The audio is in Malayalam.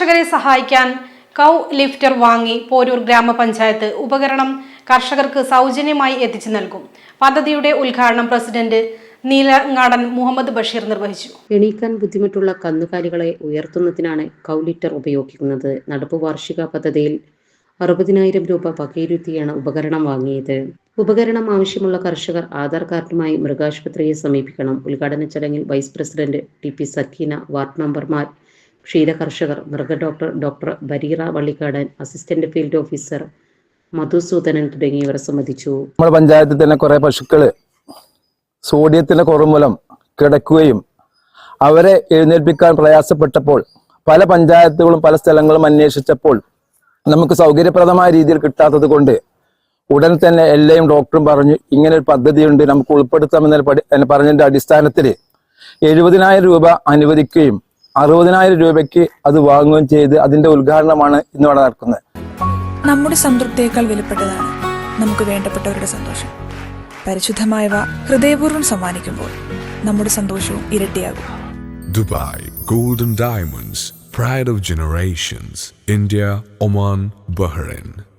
കർഷകരെ സഹായിക്കാൻ കൗ ലിഫ്റ്റർ വാങ്ങി പോരൂർ ഗ്രാമപഞ്ചായത്ത് ഉപകരണം കർഷകർക്ക് സൗജന്യമായി എത്തിച്ചു നൽകും. പദ്ധതിയുടെ ഉദ്ഘാടനം പ്രസിഡന്റ് നീലങ്ങാടൻ മുഹമ്മദ് ബഷീർ നിർവഹിച്ചു. എണീക്കാൻ ബുദ്ധിമുട്ടുള്ള കന്നുകാലികളെ ഉയർത്തുന്നതിനാണ് കൗ ലിറ്റർ ഉപയോഗിക്കുന്നത്. നടപ്പ് വാർഷിക പദ്ധതിയിൽ അറുപതിനായിരം രൂപ വകയിരുത്തിയാണ് ഉപകരണം വാങ്ങിയത്. ഉപകരണം ആവശ്യമുള്ള കർഷകർ ആധാർ കാർഡുമായി മൃഗാശുപത്രിയെ സമീപിക്കണം. ഉദ്ഘാടന ചടങ്ങിൽ vice president T P Sakeena ward മെമ്പർമാർ ക്ഷീര കർഷകർ മൃഗ doctor doctor Bareera Vallikkadan assistant field officer Madhusoodanan തുടങ്ങിയവർ സംബന്ധിച്ചു. നമ്മുടെ പഞ്ചായത്തിൽ തന്നെ കുറെ പശുക്കൾ സോഡിയത്തിന്റെ കുറവ് കിടക്കുകയും അവരെ എഴുന്നേൽപ്പിക്കാൻ പ്രയാസപ്പെട്ടപ്പോൾ പല പഞ്ചായത്തുകളും പല സ്ഥലങ്ങളും അന്വേഷിച്ചപ്പോൾ നമുക്ക് സൗകര്യപ്രദമായ രീതിയിൽ കിട്ടാത്തത് കൊണ്ട് ഉടൻ തന്നെ എല്ലാം ഡോക്ടറും പറഞ്ഞു ഇങ്ങനെ ഒരു പദ്ധതിയുണ്ട് നമുക്ക് ഉൾപ്പെടുത്താമെന്ന പറഞ്ഞതിന്റെ അടിസ്ഥാനത്തിൽ എഴുപതിനായിരം രൂപ അനുവദിക്കുകയും അറുപതിനായിരം രൂപയ്ക്ക് അത് വാങ്ങുകയും ചെയ്ത് അതിന്റെ ഉദ്ഘാടനമാണ് ഇന്നിവിടെ നടക്കുന്നത്. നമ്മുടെ സംതൃപ്തിയേക്കാൾ വിലപ്പെട്ടതാണ് നമുക്ക് വേണ്ടപ്പെട്ടവരുടെ സന്തോഷം. പരിശുദ്ധമായവ ഹൃദയപൂർവം സമ്മാനിക്കുമ്പോൾ നമ്മുടെ സന്തോഷവും ഇരട്ടിയാകും. Dubai golden diamonds pride of generations India Oman Bahrain.